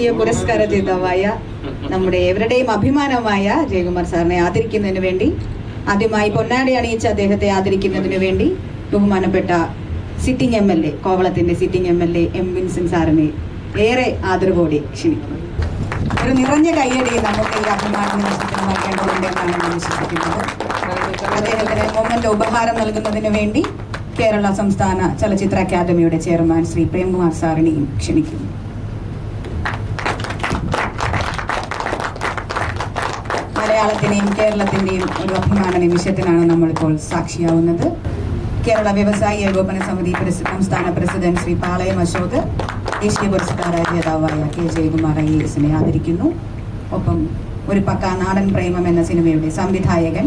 ദേശീയ പുരസ്കാര ജേതാവായ നമ്മുടെ എവരുടെയും അഭിമാനമായ ജയകുമാർ സാറിനെ ആദരിക്കുന്നതിന് വേണ്ടി ആദ്യമായി പൊന്നാടി അണിയിച്ച് അദ്ദേഹത്തെ ആദരിക്കുന്നതിന് വേണ്ടി ബഹുമാനപ്പെട്ട sitting M L A കോവളത്തിന്റെ sitting M L A M Vincent സാറിനെ ഏറെ ആദരവോടെ ക്ഷണിക്കുന്നു. ഒരു നിറഞ്ഞ കയ്യടി നമുക്ക് ഈ അഭിമാന എന്നാണ് ഞാൻ വിശ്വസിക്കുന്നത് അദ്ദേഹത്തിന് മൊമെന്റ് ഉപഹാരം നൽകുന്നതിന് വേണ്ടി കേരള സംസ്ഥാന ചലച്ചിത്ര അക്കാദമിയുടെ ചെയർമാൻ ശ്രീ പ്രേംകുമാർ സാറിനെയും ക്ഷണിക്കുന്നു. മലയാളത്തിന്റെയും കേരളത്തിന്റെയും ഒരു അഭിമാന നിമിഷത്തിനാണ് നമ്മളിപ്പോൾ സാക്ഷിയാവുന്നത്. കേരള വ്യവസായി ഏകോപന സമിതി സംസ്ഥാന പ്രസിഡന്റ് ശ്രീ പാളയം അശോക് ദേശീയ പുരസ്കാര ജേതാവായ കെ ജയകുമാർ ഐ ആദരിക്കുന്നു. ഒപ്പം ഒരു പക്ക നാടൻ പ്രേമം എന്ന സിനിമയുടെ സംവിധായകൻ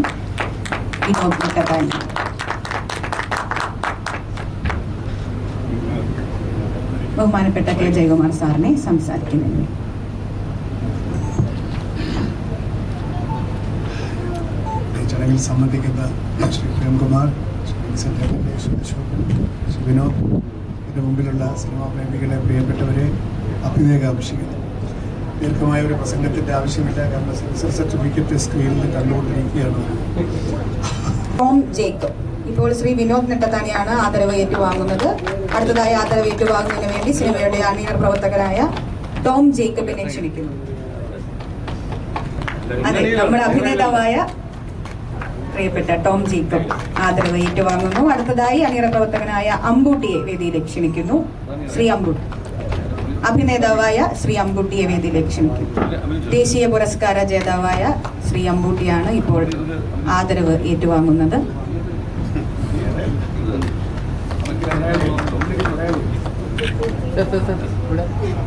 ബഹുമാനപ്പെട്ട കെ ജയകുമാർ സാറിനെ സംസാരിക്കുന്നതിന് ഈ ചടങ്ങിൽ സംബന്ധിക്കുന്ന ശ്രീ പ്രേംകുമാർ ശ്രീ വിൻസെന്റ് എം. ശ്രീ അശോകൻ ശ്രീ വിനോദ് എന്റെ മുമ്പിലുള്ള സിനിമാ പ്രേമികളെ പ്രിയപ്പെട്ടവരെ അഭിവേകാംക്ഷിക്കുന്നു ദീർഘമായ ഒരു പ്രസംഗത്തിന്റെ ആവശ്യമില്ല കാരണം സെൻസർ സർട്ടിഫിക്കറ്റ് സ്ക്രീനിൽ കണ്ടുകൊണ്ടിരിക്കുകയാണ്. Tom Jacob. ഇപ്പോൾ ശ്രീ വിനോദ് നെട്ടത്താനെയാണ് ആദരവ് ഏറ്റുവാങ്ങുന്നത്. അടുത്തതായി ആദരവ് ഏറ്റുവാങ്ങുന്നതിന് വേണ്ടി സിനിമയുടെ അണിയർ പ്രവർത്തകരായ ടോം ജേക്കബിനെ ക്ഷണിക്കുന്നു. അതെ നമ്മുടെ അഭിനേതാവായ പ്രിയപ്പെട്ട ടോം ജീക്കും ആദരവ് ഏറ്റുവാങ്ങുന്നു. അടുത്തതായി അണിയറ പ്രവർത്തകനായ അമ്പൂട്ടിയെ വേദിയിലേക്ക് ക്ഷണിക്കുന്നു. ശ്രീ അമ്പൂട്ടി. അഭിനേതാവായ ശ്രീ അമ്പൂട്ടിയെ വേദിയിലേക്ക് ക്ഷണിക്കുന്നു. ദേശീയ പുരസ്കാര ജേതാവായ ശ്രീ അമ്പൂട്ടിയാണ് ഇപ്പോൾ ആദരവ് ഏറ്റുവാങ്ങുന്നത്. ഇവിടെ.